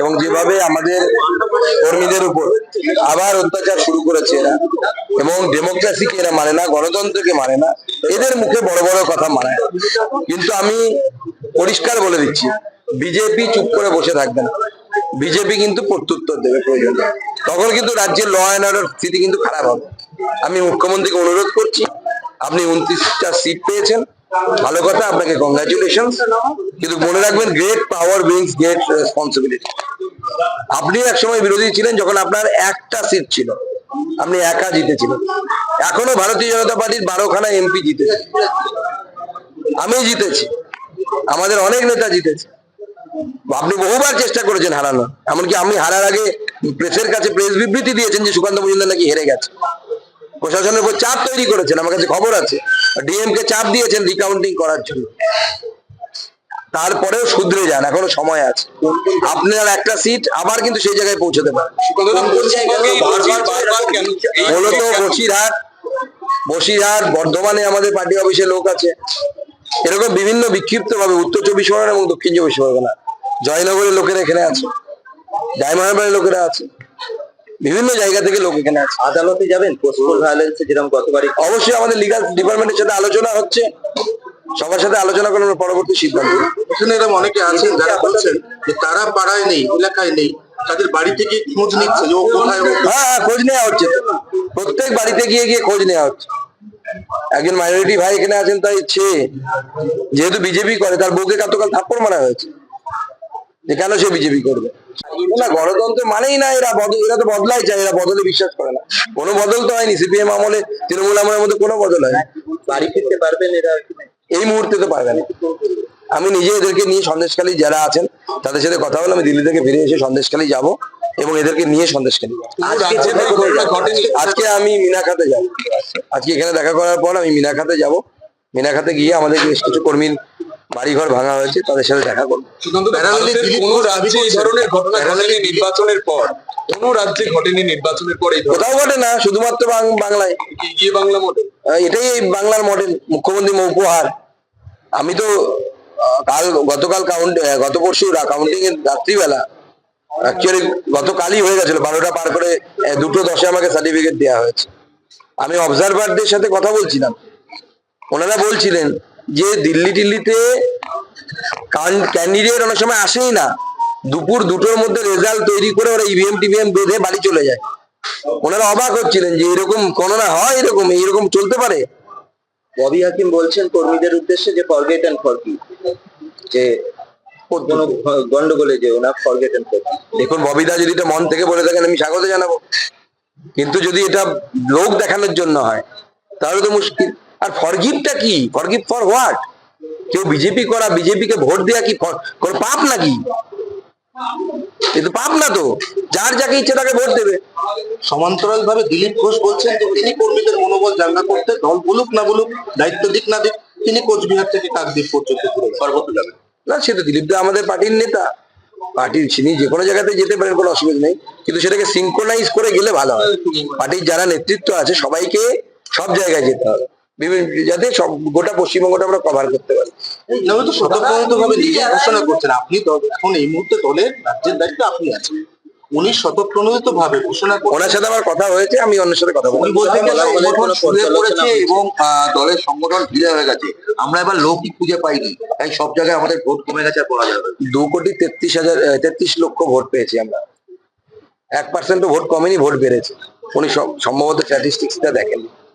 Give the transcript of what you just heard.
এবং যেভাবে আমাদের কর্মীদের উপর আবার অত্যাচার শুরু করেছে এরা, এবং ডেমোক্রেসিকে এরা মানে না, গণতন্ত্রকে মানে না, এদের মুখে বড় বড় কথা মানায়। কিন্তু আমি পরিষ্কার বলে দিচ্ছি, বিজেপি চুপ করে বসে থাকবে না। বিজেপি কিন্তু প্রত্যুত্তর দেবে প্রয়োজন। তখন কিন্তু রাজ্যের ল অ্যান্ড অর্ডার স্থিতি কিন্তু খারাপ হবে। আমি মুখ্যমন্ত্রীকে অনুরোধ করছি, আপনি উনত্রিশটা সিট পেয়েছেন। ভালো কথা, আপনাকে কংগ্রাচুলেশন কিন্তু মনে রাখবেন great power brings great responsibility আপনি এক সময় বিরোধী ছিলেন যখন আপনার একটা সিট ছিল। আপনি একা জিতেছিলেন। এখনও ভারতীয় জনতা পার্টির বারোখানা এমপি জিতেছে। আমি জিতেছি। আমাদের অনেক নেতা জিতেছে। আপনি বহুবার চেষ্টা করেছেন হারানো এমনকি আমি হারার আগে প্রেসের কাছে প্রেস বিবৃতি দিয়েছেন যে সুকান্ত মজুমদার নাকি হেরে গেছে। প্রশাসনের উপর চাপ তৈরি করেছেন আমার কাছে খবর আছে। ডিএম কে চাপ দিয়েছেন রিকাউন্টিং করার জন্য। তারপরেও শুধরে যান এখনও সময় আছে। আপনার একটা সিট আবার কিন্তু সেই জায়গায় পৌঁছতে পারে মূলত বসিরহাট বসিরহাট বর্ধমানে আমাদের পার্টি অফিসে লোক আছে। এরকম বিভিন্ন বিক্ষিপ্ত ভাবে উত্তর চব্বিশ পরগনা এবং দক্ষিণ চব্বিশ পরগনা। জয়নগরের লোকেরা এখানে আছে। ডায়মন্ডবাড়ির লোকেরা আছে। বিভিন্ন জায়গা থেকে লোক এখানে আছে আদালতে যাবেন? পোস্টাল ভায়োলেন্স যেরকম গতবারই অবশ্যই আমাদের লিগাল ডিপার্টমেন্টের সাথে আলোচনা হচ্ছে। সবার সাথে আলোচনা করে আমরা পরবর্তী সিদ্ধান্ত এখানে এরকম অনেকে আছেন যারা বলছেন যে তারা পাড়ায় নেই এলাকায় নেই তাদের বাড়ি থেকে খোঁজ নিচ্ছে যে ও কোথায় হ্যাঁ হ্যাঁ খোঁজ নেওয়া হচ্ছে। প্রত্যেক বাড়িতে গিয়ে গিয়ে খোঁজ নেওয়া হচ্ছে। একজন মাইনরিটি ভাই এখানে আছেন তাই ইচ্ছে যেহেতু বিজেপি করে তার বউকে গতকাল থাপ্পড় মারা হয়েছে। যে কেন সে বিজেপি করবে? না গণতন্ত্র মানেই না এরা বদল এরা তো বদলাই চায় এরা বদলে বিশ্বাস করে না। কোনো বদল তো হয়নি সিপিএম আমলে তৃণমূল আমলের মধ্যে কোনো বদল হয়নি। বাড়ি ফিরতে পারবেন এরা এই মুহূর্তে তো পারবে না। আমি নিজে এদেরকে নিয়ে সন্দেশখালী যারা আছেন তাদের সাথে কথা বলে আমি দিল্লি থেকে ফিরে এসে সন্দেশখালী যাব এবং এদেরকে নিয়ে সন্দেশখালী আজকে আমি মিনাখাতে যাব। আজকে এখানে দেখা করার পর আমি মিনাখাতে যাব। মিনাখাতে গিয়ে আমাদের বেশ কিছু কর্মীর বাড়িঘর ভাঙা হয়েছে তাদের সাথে দেখা করব। নির্বাচনের পর? কোন রাজ্যে ঘটেনি নির্বাচনের পর কোথাও ঘটে না শুধুমাত্র বাংলায়। বাংলা মডেল এটাই এই বাংলার মডেল মুখ্যমন্ত্রী উপহার। আমি তো কাল গতকাল কাউন্ট গত পরশু কাউন্টিং এর রাত্রিবেলা অ্যাকচুয়ালি গতকালই হয়ে গেছিল বারোটা পার করে দুটো দশে আমাকে সার্টিফিকেট দেওয়া হয়েছে। আমি অবজারভারদের সাথে কথা বলছিলাম। ওনারা বলছিলেন যে দিল্লি টিল্লিতে ক্যান্ডিডেট অনেক সময় আসেই না। দুপুর দুটোর মধ্যে রেজাল্ট তৈরি করে ওরা ইভিএম টিভিএম বেঁধে বাড়ি চলে যায়। ওনারা অবাক হচ্ছিলেন যে এরকম গণনা হয় এরকম এরকম চলতে পারে। ববি হাকিম বলছেন কর্মীদের উদ্দেশ্যে যে ফরগেট এন্ড ফরগি যে কোনো গন্ডগোলে যে ওনা ফরগেট এন্ড ফরগি দেখুন, ববিদা যদি এটা মন থেকে বলে থাকেন, আমি স্বাগত জানাব। কিন্তু যদি এটা লোক দেখানোর জন্য হয়, তাহলে তো মুশকিল। আর ফরগিভটা কি? ফরগিভ ফর হোয়াট কেউ বিজেপি করা বিজেপি কে ভোট দেওয়া কি পাপ নাকি? এ তো পাপ না তো। যার যাকে ইচ্ছে তাকে ভোট দেবে। সমান্তরাল ভাবে দিলীপ ঘোষ বলছেন যে তিনি কর্মীদের মনোবল জাঙ্গা করতে দল বলুক না বলুক দায়িত্ব দিক না দিক তিনি কোচবিহার থেকে কাকদ্বীপ পর্যন্ত ঘুরে সর্বত্র যাবেন না সে তো দিলীপ দা আমাদের পার্টির নেতা। পার্টির তিনি যে কোনো জায়গাতে যেতে পারেন কোনো অসুবিধা নেই। কিন্তু সেটাকে সিঙ্কোনাইজ করে গেলে ভালো হয়। পার্টির যারা নেতৃত্ব আছে সবাইকে সব জায়গায় যেতে হবে। বিভিন্ন যাতে সব গোটা পশ্চিমবঙ্গটা আমরা কভার করতে পারি। না হয়তো ভাবে নিজে ঘোষণা করছেন। আপনি এখন এই মুহূর্তে দলের রাজ্যের দায়িত্ব আপনি আছেন। উনি স্বতঃপ্রণোদিত ভাবে ঘোষণা ওনার সাথে আমার কথা হয়েছে আমি অন্যের সাথে কথা উনি বলব। এবং দলের সংগঠন ঢিলে হয়ে গেছে। আমরা এবার লোকই খুঁজে পাইনি। তাই সব জায়গায় আমাদের ভোট কমে গেছে আর বলা যাবে দু কোটি তেত্রিশ হাজার তেত্রিশ লক্ষ ভোট পেয়েছি আমরা। এক পার্সেন্টও ভোট কমেনি ভোট বেড়েছে। উনি সব- সম্ভবত স্ট্যাটিস্টিক্সটা দেখেন